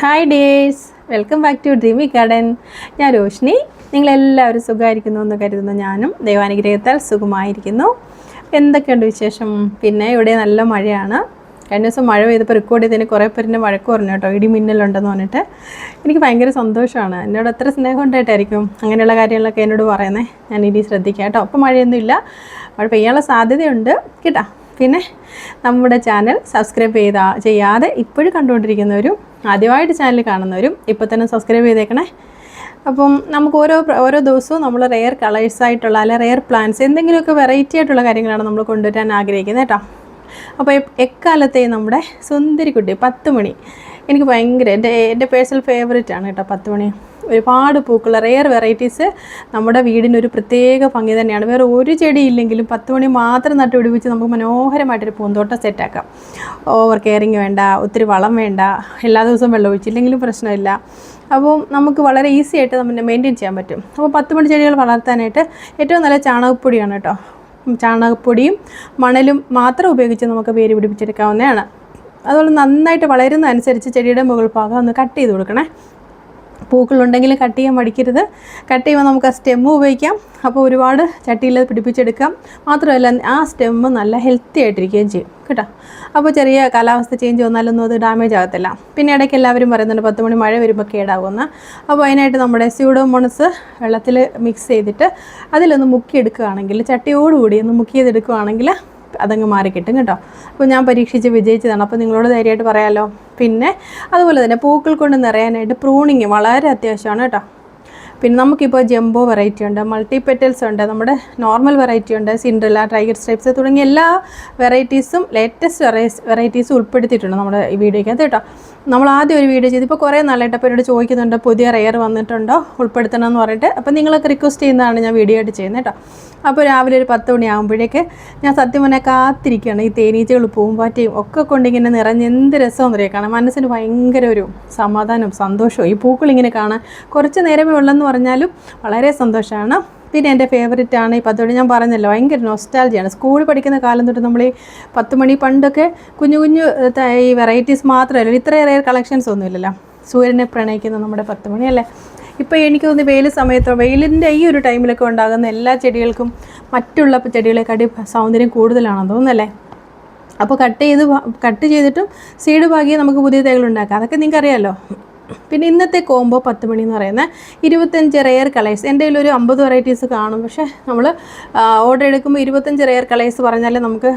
Hi dears welcome back to dreamy garden ഞാൻ രോഷിനി നിങ്ങളെല്ലാവരും സുഖമായിരിക്കുന്നു എന്ന് കരുതുന്നു ഞാനും ദൈവാനുഗ്രഹത്താൽ സുഖമായിരിക്കുന്നു. എന്തൊക്കെയുണ്ട് വിശേഷം? പിന്നെ ഇവിടെ നല്ല മഴയാണ്. കഴിഞ്ഞ ദിവസം മഴ പെയ്തപ്പോൾ റെക്കോർഡ് ചെയ്തതിന് കുറേ പേരിന്റെ വഴക്ക് പറഞ്ഞു കേട്ടോ. ഇടി മിന്നലുണ്ടെന്ന് പറഞ്ഞിട്ട്. എനിക്ക് ഭയങ്കര സന്തോഷമാണ്. എന്നോട് അത്ര സ്നേഹം ഉണ്ടായിട്ടായിരിക്കും അങ്ങനെയുള്ള കാര്യങ്ങളൊക്കെ എന്നോട് പറയുന്നത് ഞാൻ ഇനി ശ്രദ്ധിക്കാം കേട്ടോ. അപ്പോൾ മഴയൊന്നുമില്ല. മഴ പെയ്യാനുള്ള സാധ്യതയുണ്ട്. കേട്ടോ? പിന്നെ നമ്മുടെ ചാനൽ സബ്സ്ക്രൈബ് ചെയ്താ ചെയ്യാതെ ഇപ്പോഴും കണ്ടുകൊണ്ടിരിക്കുന്നവരും ആദ്യമായിട്ട് ചാനൽ കാണുന്നവരും ഇപ്പോൾ തന്നെ സബ്സ്ക്രൈബ് ചെയ്തേക്കണേ. അപ്പം നമുക്ക് ഓരോ ഓരോ ദിവസവും നമ്മൾ റെയർ കളേഴ്സ് ആയിട്ടുള്ള അല്ലെ റെയർ പ്ലാന്റ്സ് എന്തെങ്കിലുമൊക്കെ വെറൈറ്റി ആയിട്ടുള്ള കാര്യങ്ങളാണ് നമ്മൾ കൊണ്ടുവരാൻ ആഗ്രഹിക്കുന്നത് കേട്ടോ. അപ്പോൾ എക്കാലത്തെയും എക്കാലത്തെ നമ്മുടെ സുന്ദരിക്കുട്ടി പത്ത് മണി. എനിക്ക് ഭയങ്കര എന്റെ എന്റെ പേഴ്സണൽ ഫേവറേറ്റ് ആണ് കേട്ടോ പത്ത് മണി. ഒരുപാട് പൂക്കൾ റെയർ വെറൈറ്റീസ് നമ്മുടെ വീടിനൊരു പ്രത്യേക ഭംഗി തന്നെയാണ്. വേറെ ഒരു ചെടി ഇല്ലെങ്കിലും പത്ത് മണി മാത്രം നട്ടുപിടിപ്പിച്ച് നമുക്ക് മനോഹരമായിട്ടൊരു പൂന്തോട്ടം സെറ്റാക്കാം ഓവർ കെയറിങ് വേണ്ട ഒത്തിരി വളം വേണ്ട എല്ലാ ദിവസവും വെള്ളം ഒഴിച്ചില്ലെങ്കിലും പ്രശ്നമില്ല. അപ്പോൾ നമുക്ക് വളരെ ഈസി ആയിട്ട് നമ്മൾ മെയിന്റെയിൻ ചെയ്യാൻ പറ്റും. അപ്പോൾ പത്ത് മണി ചെടികൾ വളർത്താനായിട്ട് ഏറ്റവും നല്ല ചാണകപ്പൊടിയാണ് കേട്ടോ. ചാണകപ്പൊടിയും മണലും മാത്രം ഉപയോഗിച്ച് നമുക്ക് വേര് പിടിപ്പിച്ചെടുക്കാവുന്നതാണ്. അതുപോലെ നന്നായിട്ട് വളരുന്ന അനുസരിച്ച് ചെടിയുടെ മുകൾ ഭാഗം ഒന്ന് കട്ട് ചെയ്ത് കൊടുക്കണേ. പൂക്കളുണ്ടെങ്കിൽ കട്ട് ചെയ്യാൻ മടിക്കരുത്. കട്ട് ചെയ്യുമ്പോൾ നമുക്ക് ആ സ്റ്റെമ്മ് ഉപയോഗിക്കാം. അപ്പോൾ ഒരുപാട് ചട്ടിയിൽ പിടിപ്പിച്ചെടുക്കാം. മാത്രമല്ല ആ സ്റ്റെമ്മ് നല്ല ഹെൽത്തി ആയിട്ടിരിക്കുകയും ചെയ്യും. കേട്ടോ? അപ്പോൾ ചെറിയ കാലാവസ്ഥ ചേഞ്ച് വന്നാലൊന്നും അത് ഡാമേജ് ആകത്തില്ല. പിന്നെ ഇടയ്ക്ക് എല്ലാവരും പറയുന്നുണ്ട് പത്ത് മണി മഴ വരുമ്പോൾ കേടാകുമെന്ന് അപ്പോൾ അതിനായിട്ട് നമ്മുടെ സ്യൂഡോമോണസ് വെള്ളത്തിൽ മിക്സ് ചെയ്തിട്ട് അതിലൊന്ന് മുക്കിയെടുക്കുകയാണെങ്കിൽ ചട്ടിയോടുകൂടി ഒന്ന് മുക്കി ചെയ്തെടുക്കുകയാണെങ്കിൽ അതങ്ങ് മാറി കിട്ടും. കേട്ടോ അപ്പോൾ ഞാൻ പരീക്ഷിച്ച് വിജയിച്ചതാണ്. അപ്പോൾ നിങ്ങളോട് ധൈര്യമായിട്ട് പറയാമല്ലോ പിന്നെ അതുപോലെ തന്നെ പൂക്കൾ കൊണ്ട് നിറയാനായിട്ട് പ്രൂണിങ് വളരെ അത്യാവശ്യമാണ് കേട്ടോ. പിന്നെ നമുക്കിപ്പോൾ ജംബോ വെറൈറ്റി ഉണ്ട് മൾട്ടി പെറ്റൽസ് ഉണ്ട് നമ്മുടെ നോർമൽ വെറൈറ്റി ഉണ്ട് സിൻഡ്രല ടൈഗർ സ്ട്രൈപ്സ് തുടങ്ങിയ എല്ലാ വെറൈറ്റീസും ലേറ്റസ്റ്റ് വെറൈറ്റീസും ഉൾപ്പെടുത്തിയിട്ടുണ്ട് നമ്മുടെ ഈ വീഡിയോയ്ക്കകത്ത് കേട്ടോ. നമ്മൾ ആദ്യം ഒരു വീഡിയോ ചെയ്ത് ഇപ്പോൾ കുറേ നാളായിട്ട് അപ്പോൾ എന്നോട് ചോദിക്കുന്നുണ്ട് പുതിയ റെയർ വന്നിട്ടുണ്ടോ ഉൾപ്പെടുത്തണം എന്ന് പറഞ്ഞിട്ട്. അപ്പോൾ നിങ്ങളൊക്കെ റിക്വസ്റ്റ് ചെയ്യുന്നതാണ് ഞാൻ വീഡിയോ ആയിട്ട് ചെയ്യുന്നത് കേട്ടോ. അപ്പോൾ രാവിലെ ഒരു പത്ത് മണിയാകുമ്പോഴേക്ക് ഞാൻ സത്യം പറഞ്ഞാൽ കാത്തിരിക്കുകയാണ്. ഈ തേനീച്ചകൾ പൂമ്പാറ്റയും ഒക്കെ കൊണ്ടിങ്ങനെ നിറഞ്ഞ് എന്ത് രസമെന്ന് അറിയാം? കാരണം മനസ്സിന് ഭയങ്കര ഒരു സമാധാനവും സന്തോഷവും. ഈ പൂക്കൾ ഇങ്ങനെ കാണാൻ കുറച്ച് നേരമേ ഉള്ളെന്ന് പറഞ്ഞാലും വളരെ സന്തോഷമാണ് പിന്നെ എന്റെ ഫേവററ്റ് ആണ് ഈ പത്ത് മണി ഞാൻ പറഞ്ഞല്ലോ ഭയങ്കര നോസ്റ്റാലജിയാണ് സ്കൂളിൽ പഠിക്കുന്ന കാലം തൊട്ട് നമ്മൾ ഈ പത്ത് മണി പണ്ടൊക്കെ കുഞ്ഞു കുഞ്ഞു ഈ വെറൈറ്റീസ് മാത്രമല്ല? ഇത്രയേറെ കളക്ഷൻസ് ഒന്നുമില്ലല്ലോ. സൂര്യനെ പ്രണയിക്കുന്ന നമ്മുടെ പത്ത് മണിയല്ലേ ഇപ്പോൾ എനിക്ക് തോന്നുന്നു വെയിൽ സമയത്തോ വെയിലിന്റെ ഈ ഒരു ടൈമിലൊക്കെ ഉണ്ടാകുന്ന എല്ലാ ചെടികൾക്കും മറ്റുള്ള ചെടികളെക്കാട്ടി സൗന്ദര്യം കൂടുതലാണെന്ന് തോന്നുന്നല്ലേ? അപ്പോൾ കട്ട് ചെയ്ത് കട്ട് ചെയ്തിട്ടും സീഡ് ഭാഗ്യം നമുക്ക് പുതിയ തൈകൾ ഉണ്ടാക്കാം. അതൊക്കെ നിങ്ങൾക്ക് അറിയാമല്ലോ പിന്നെ ഇന്നത്തെ കോംബോ പത്ത് മണി എന്ന് പറയുന്നത് ഇരുപത്തഞ്ച് റെയർ കളേഴ്സ് എന്റെ ഒരു അമ്പത് വെറൈറ്റീസ് കാണും. പക്ഷേ നമ്മൾ ഓർഡർ എടുക്കുമ്പോൾ ഇരുപത്തഞ്ച് റെയർ കളേഴ്സ് പറഞ്ഞാൽ നമുക്ക്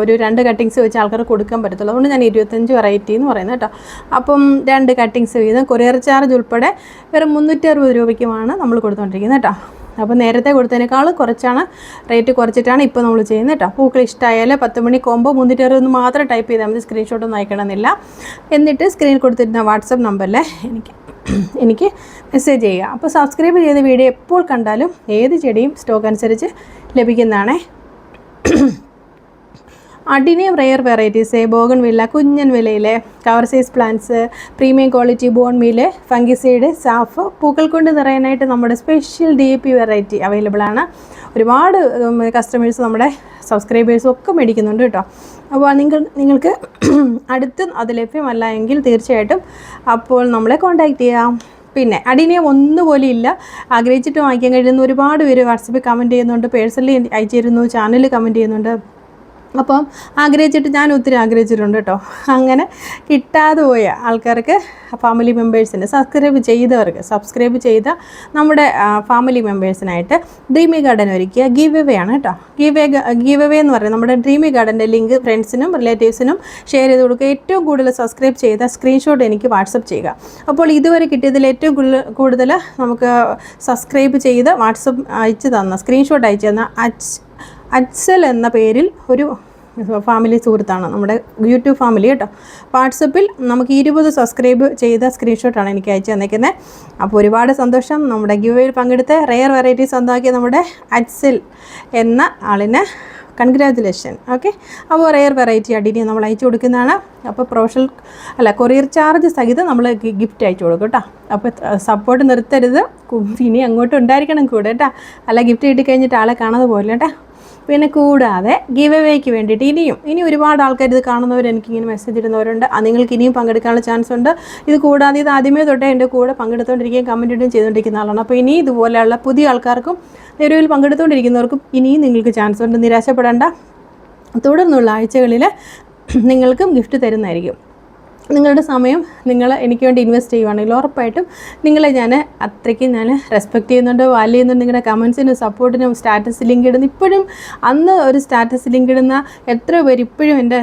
ഒരു രണ്ട് കട്ടിങ്സ് വെച്ച് ആൾക്കാർ കൊടുക്കാൻ പറ്റത്തുള്ളൂ. അതുകൊണ്ട് ഞാൻ ഇരുപത്തഞ്ച് വെറൈറ്റി എന്ന് പറയുന്നത് കേട്ടോ. അപ്പം രണ്ട് കട്ടിങ്സ് വീതം. കൊറിയർ ചാർജ് ഉൾപ്പെടെ വെറും മുന്നൂറ്റി അറുപത് രൂപയ്ക്കുമാണ് നമ്മൾ കൊടുത്തുകൊണ്ടിരിക്കുന്നത് കേട്ടോ. അപ്പോൾ നേരത്തെ കൊടുത്തതിനേക്കാൾ കുറച്ചാണ് റേറ്റ് കുറച്ചിട്ടാണ് ഇപ്പോൾ നമ്മൾ ചെയ്യുന്നത് കേട്ടോ. പൂക്കൾ ഇഷ്ടമായാൽ പത്ത് മണി കോമ്പോ മുന്നൂറ്റി അറുപത് മാത്രം ടൈപ്പ് ചെയ്താൽ മതി സ്ക്രീൻഷോട്ട് ഒന്നും അയക്കണമെന്നില്ല. എന്നിട്ട് സ്ക്രീനിൽ കൊടുത്തിരുന്ന വാട്സപ്പ് നമ്പറിൽ എനിക്ക് എനിക്ക് മെസ്സേജ് ചെയ്യുക. അപ്പോൾ സബ്സ്ക്രൈബ് ചെയ്ത വീഡിയോ എപ്പോൾ കണ്ടാലും ഏത് ചെടിയും സ്റ്റോക്ക് അനുസരിച്ച് ലഭിക്കുന്നതാണേ. Adenium rare varieties bougainvillea കുഞ്ഞൻ വിലയിലെ cover size plants premium quality bone meal fungicide Saaf പൂക്കൾ കൊണ്ട് നിറയാനായിട്ട് നമ്മുടെ special D P variety available ആണ്. ഒരുപാട് കസ്റ്റമേഴ്സ് നമ്മുടെ സബ്സ്ക്രൈബേഴ്സും ഒക്കെ മേടിക്കുന്നുണ്ട് കേട്ടോ. അപ്പോൾ നിങ്ങൾ നിങ്ങൾക്ക് അടുത്ത് അത് ലഭ്യമല്ല എങ്കിൽ തീർച്ചയായിട്ടും അപ്പോൾ നമ്മളെ കോൺടാക്റ്റ് ചെയ്യാം. പിന്നെ അടിനിയം ഒന്നുപോലും ഇല്ല. ആഗ്രഹിച്ചിട്ട് വാങ്ങിക്കാൻ കഴിയുന്ന ഒരുപാട് പേര് വാട്സപ്പിൽ കമന്റ് ചെയ്യുന്നുണ്ട്. പേഴ്സണലി അയച്ചു തരുന്നു ചാനലിൽ കമന്റ് ചെയ്യുന്നുണ്ട്. അപ്പം ആഗ്രഹിച്ചിട്ട് ഞാൻ ഒത്തിരി ആഗ്രഹിച്ചിട്ടുണ്ട് കേട്ടോ. അങ്ങനെ കിട്ടാതെ പോയ ആൾക്കാർക്ക് ഫാമിലി മെമ്പേഴ്സിന് സബ്സ്ക്രൈബ് ചെയ്തവർക്ക് സബ്സ്ക്രൈബ് ചെയ്ത നമ്മുടെ ഫാമിലി മെമ്പേഴ്സിനായിട്ട് ഡ്രീമി ഗാർഡൻ ഒരുക്കിയ ഗീവ് എവേ ആണ് കേട്ടോ. ഗീവ് ഗീവ് എവേ എന്ന് പറയുന്നത് നമ്മുടെ ഡ്രീമി ഗാർഡന്റെ ലിങ്ക് ഫ്രണ്ട്സിനും റിലേറ്റീവ്സിനും ഷെയർ ചെയ്ത് കൊടുക്കുക. ഏറ്റവും കൂടുതൽ സബ്സ്ക്രൈബ് ചെയ്ത സ്ക്രീൻഷോട്ട് എനിക്ക് വാട്സപ്പ് ചെയ്യുക. അപ്പോൾ ഇതുവരെ കിട്ടിയതിൽ ഏറ്റവും കൂടുതൽ നമുക്ക് സബ്സ്ക്രൈബ് ചെയ്ത് വാട്സപ്പ് അയച്ചു തന്ന സ്ക്രീൻഷോട്ട് അയച്ചു തന്ന അച്ച് അജ്സൽ എന്ന പേരിൽ ഒരു ഫാമിലി സുഹൃത്താണ്. നമ്മുടെ യൂട്യൂബ് ഫാമിലി കേട്ടോ. വാട്സപ്പിൽ നമുക്ക് ഇരുപത് സബ്സ്ക്രൈബ് ചെയ്ത സ്ക്രീൻഷോട്ടാണ് എനിക്ക് അയച്ചു തന്നിരിക്കുന്നത് അപ്പോൾ ഒരുപാട് സന്തോഷം. നമ്മുടെ ഗിവയിൽ പങ്കെടുത്ത് റെയർ വെറൈറ്റീസ് സ്വന്തമാക്കിയ നമ്മുടെ അജ്സൽ എന്ന ആളിന് കൺഗ്രാജുലേഷൻ ഓക്കെ അപ്പോൾ റെയർ വെറൈറ്റി അടിനി നമ്മൾ അയച്ചു കൊടുക്കുന്നതാണ്. അപ്പോൾ പ്രൊഫഷണൽ അല്ല കൊറിയർ ചാർജ് സഹിതം നമ്മൾ ഗിഫ്റ്റ് അയച്ചു കൊടുക്കും കേട്ടോ. അപ്പോൾ സപ്പോർട്ട് നിർത്തരുത്. ഇനി അങ്ങോട്ട് ഉണ്ടായിരിക്കണം കൂടെ കേട്ടോ. അല്ല ഗിഫ്റ്റ് കിട്ടിക്കഴിഞ്ഞിട്ട് ആളെ കാണാതെ പോലെ കേട്ടോ. പിന്നെ കൂടാതെ ഗീവ് അവേക്ക് വേണ്ടിയിട്ട് ഇനിയും ഇനി ഒരുപാട് ആൾക്കാർ ഇത് കാണുന്നവർ എനിക്കിങ്ങനെ മെസ്സേജ് ഇടുന്നവരുണ്ട്. നിങ്ങൾക്ക് ഇനിയും പങ്കെടുക്കാനുള്ള ചാൻസ് ഉണ്ട്. ഇത് കൂടാതെ ഇത് ആദ്യമേ തൊട്ടേ എന്റെ കൂടെ പങ്കെടുത്തുകൊണ്ടിരിക്കുകയും കമന്റ് ഇടുകയും ചെയ്തുകൊണ്ടിരിക്കുന്ന ആളാണ്. അപ്പോൾ ഇനി ഇതുപോലെയുള്ള പുതിയ ആൾക്കാർക്കും നിലവിൽ പങ്കെടുത്തുകൊണ്ടിരിക്കുന്നവർക്കും ഇനിയും നിങ്ങൾക്ക് ചാൻസ് ഉണ്ട്. നിരാശപ്പെടേണ്ട. തുടർന്നുള്ള ആഴ്ചകളിൽ നിങ്ങൾക്കും ഗിഫ്റ്റ് തരുന്നതായിരിക്കും. നിങ്ങളുടെ സമയം നിങ്ങൾ എനിക്ക് വേണ്ടി ഇൻവെസ്റ്റ് ചെയ്യുവാണെങ്കിൽ ഉറപ്പായിട്ടും നിങ്ങളെ ഞാൻ അത്രയ്ക്ക് ഞാൻ റെസ്പെക്റ്റ് ചെയ്യുന്നുണ്ട് വാല്യൂ ചെയ്യുന്നുണ്ട്. നിങ്ങളുടെ കമൻസിനും സപ്പോർട്ടിനും സ്റ്റാറ്റസ് ലിങ്ക് ഇടുന്ന ഇപ്പോഴും അന്ന് ഒരു സ്റ്റാറ്റസ് ലിങ്ക് ഇടുന്ന എത്ര പേര് ഇപ്പോഴും എന്റെ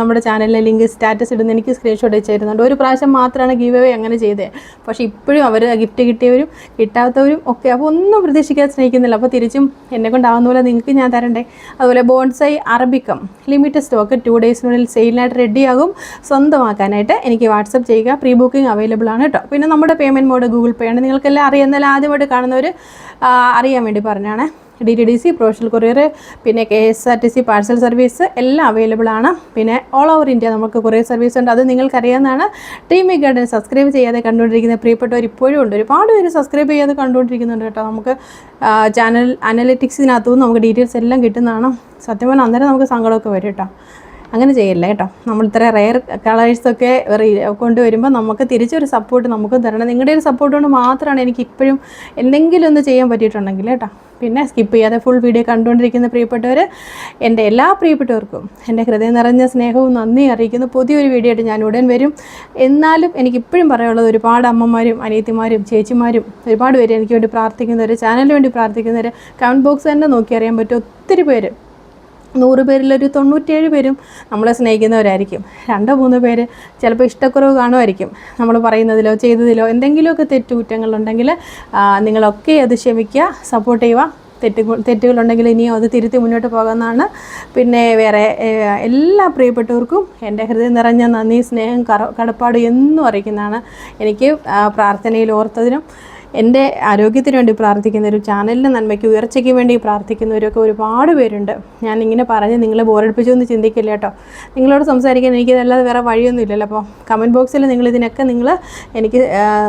നമ്മുടെ ചാനലിലെ ലിങ്ക് സ്റ്റാറ്റസ് ഇടുന്ന എനിക്ക് സ്ക്രീൻഷോട്ട് അയച്ചു തരുന്നുണ്ട് ഒരു പ്രാവശ്യം മാത്രമാണ് ഗീവ് അവേ അങ്ങനെ ചെയ്തത് പക്ഷേ ഇപ്പോഴും അവർ ഗിഫ്റ്റ് കിട്ടിയവരും കിട്ടാത്തവരും ഒക്കെ അപ്പോൾ ഒന്നും പ്രതീക്ഷിക്കാൻ സ്നേഹിക്കുന്നില്ല. അപ്പോൾ തിരിച്ചും എന്നെ കൊണ്ടാവുന്ന പോലെ നിങ്ങൾക്ക് ഞാൻ തരണ്ടേ. അതുപോലെ bonsai arabicum limited stock two ഡേയ്സിനുള്ളിൽ സെയിലിനായിട്ട് റെഡിയാകും സ്വന്തമാക്കാനായിട്ട് എനിക്ക് വാട്സപ്പ് ചെയ്യുക. പ്രീ ബുക്കിംഗ് അവൈലബിൾ ആണ് കേട്ടോ പിന്നെ നമ്മുടെ പേയ്മെന്റ് മോഡ് ഗൂഗിൾ പേ ആണ്. നിങ്ങൾക്കെല്ലാം അറിയുന്നതിൽ ആദ്യമായിട്ട് കാണുന്നവർ അറിയാൻ വേണ്ടി പറഞ്ഞാണ്. D T D C professional courier പിന്നെ K S R T C parcel service എല്ലാം അവൈലബിൾ ആണ്. പിന്നെ ഓൾ ഓവർ ഇന്ത്യ നമുക്ക് കൊറിയർ സർവീസ് ഉണ്ട്. അത് നിങ്ങൾക്കറിയാവുന്നതാണ്. ടീം ഗാർഡൻ സബ്സ്ക്രൈബ് ചെയ്യാതെ കണ്ടുകൊണ്ടിരിക്കുന്ന പ്രിയപ്പെട്ടവർ ഇപ്പോഴും ഉണ്ട്. ഒരുപാട് പേര് സബ്സ്ക്രൈബ് ചെയ്യാതെ കണ്ടുകൊണ്ടിരിക്കുന്നുണ്ട് കേട്ടോ നമുക്ക് ചാനൽ അനലിറ്റിക്സിനകത്തുനിന്ന് നമുക്ക് ഡീറ്റെയിൽസ് എല്ലാം കിട്ടുന്നതാണ്. സത്യം പറഞ്ഞാൽ അന്നേരം നമുക്ക് സങ്കടമൊക്കെ വരും കേട്ടോ അങ്ങനെ ചെയ്യല്ല കേട്ടോ. നമ്മൾ ഇത്ര റെയർ കളേഴ്സൊക്കെ കൊണ്ടുവരുമ്പോൾ നമുക്ക് തിരിച്ചൊരു സപ്പോർട്ട് നമുക്കും തരണം. നിങ്ങളുടെ ഒരു സപ്പോർട്ട് കൊണ്ട് മാത്രമാണ് എനിക്ക് ഇപ്പോഴും എന്തെങ്കിലും ഒന്ന് ചെയ്യാൻ പറ്റിയിട്ടുണ്ടെങ്കിൽ കേട്ടോ. പിന്നെ സ്കിപ്പ് ചെയ്യാതെ ഫുൾ വീഡിയോ കണ്ടുകൊണ്ടിരിക്കുന്ന പ്രിയപ്പെട്ടവർ എന്റെ എല്ലാ പ്രിയപ്പെട്ടവർക്കും എന്റെ ഹൃദയം നിറഞ്ഞ സ്നേഹവും നന്ദി അറിയിക്കുന്നു. പുതിയൊരു വീഡിയോ ആയിട്ട് ഞാൻ ഉടൻ വരും. എന്നാലും എനിക്ക് ഇപ്പോഴും പറയാനുള്ളത് ഒരുപാട് അമ്മമാരും അനിയത്തിമാരും ചേച്ചിമാരും ഒരുപാട് പേര് എനിക്ക് വേണ്ടി പ്രാർത്ഥിക്കുന്നവർ ചാനലിന് വേണ്ടി പ്രാർത്ഥിക്കുന്നവർ കമന്റ് ബോക്സ് തന്നെ നോക്കി അറിയാൻ പറ്റും ഒത്തിരി പേര് നൂറ് പേരിലൊരു തൊണ്ണൂറ്റേഴ് പേരും നമ്മളെ സ്നേഹിക്കുന്നവരായിരിക്കും. രണ്ടോ മൂന്നോ പേര് ചിലപ്പോൾ ഇഷ്ടക്കുറവ് കാണുമായിരിക്കും. നമ്മൾ പറയുന്നതിലോ ചെയ്തതിലോ എന്തെങ്കിലുമൊക്കെ തെറ്റുകുറ്റങ്ങളുണ്ടെങ്കിൽ നിങ്ങളൊക്കെ അത് ക്ഷമിക്കുക സപ്പോർട്ട് ചെയ്യുക. തെറ്റുകൾ തെറ്റുകളുണ്ടെങ്കിൽ ഇനിയും അത് തിരുത്തി മുന്നോട്ട് പോകാമെന്നാണ് പിന്നെ വേറെ എല്ലാ പ്രിയപ്പെട്ടവർക്കും എന്റെ ഹൃദയം നിറഞ്ഞ നന്ദി സ്നേഹം കടപ്പാട് എന്നും അറിയിക്കുന്നതാണ്. എനിക്ക് പ്രാർത്ഥനയിൽ ഓർത്തതിനും എന്റെ ആരോഗ്യത്തിന് വേണ്ടി പ്രാർത്ഥിക്കുന്നവരും ചാനലിന്റെ നന്മയ്ക്ക് ഉയർച്ചയ്ക്ക് വേണ്ടി പ്രാർത്ഥിക്കുന്നവരൊക്കെ ഒരുപാട് പേരുണ്ട്. ഞാൻ ഇങ്ങനെ പറഞ്ഞ് നിങ്ങളെ ബോറടിപ്പിച്ചു എന്ന് ചിന്തിക്കില്ല കേട്ടോ. നിങ്ങളോട് സംസാരിക്കാൻ എനിക്കിതല്ലാതെ വേറെ വഴിയൊന്നും ഇല്ലല്ലോ. അപ്പോൾ കമന്റ് ബോക്സിൽ നിങ്ങൾ ഇതിനൊക്കെ നിങ്ങൾ എനിക്ക്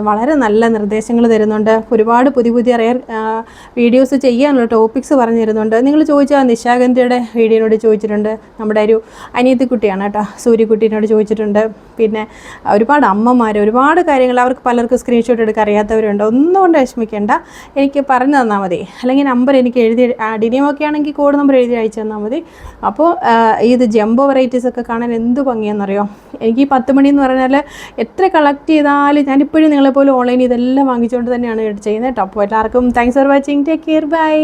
വളരെ നല്ല നിർദ്ദേശങ്ങൾ തരുന്നുണ്ട്. ഒരുപാട് പുതിയ പുതിയ റയർ വീഡിയോസ് ചെയ്യാനുള്ള ടോപ്പിക്സ് പറഞ്ഞു തരുന്നുണ്ട്. നിങ്ങൾ ചോദിച്ചാൽ നിശാഗന്ധിയുടെ വീഡിയോനോട് ചോദിച്ചിട്ടുണ്ട്. നമ്മുടെ ഒരു അനിയത്തിക്കുട്ടിയാണ് കേട്ടോ സൂര്യക്കുട്ടീനോട് ചോദിച്ചിട്ടുണ്ട്. പിന്നെ ഒരുപാട് അമ്മമാർ ഒരുപാട് കാര്യങ്ങൾ അവർക്ക് പലർക്കും സ്ക്രീൻഷോട്ട് എടുക്കാൻ അറിയാത്തവരുണ്ട്. ഒന്നും കൊണ്ട് വിഷമിക്കേണ്ട. എനിക്ക് പറഞ്ഞു തന്നാൽ മതി. അല്ലെങ്കിൽ നമ്പർ എനിക്ക് എഴുതി ഡിനിയമൊക്കെ ആണെങ്കിൽ കോഡ് നമ്പർ എഴുതി അയച്ചു തന്നാൽ മതി. അപ്പോൾ ഇത് ജംബോ വെറൈറ്റീസ് ഒക്കെ കാണാൻ എന്ത് ഭംഗിയാണെന്നറിയോ എനിക്ക് ഈ പത്ത് മണി എന്ന് പറഞ്ഞാൽ എത്ര കളക്ട് ചെയ്താലും ഞാനിപ്പോഴും നിങ്ങളെപ്പോലെ ഓൺലൈനിൽ ഇതെല്ലാം വാങ്ങിച്ചുകൊണ്ട് തന്നെയാണ് ചെയ്യുന്നത്. കേട്ടോ. അപ്പോൾ എല്ലാവർക്കും thanks for watching take care bye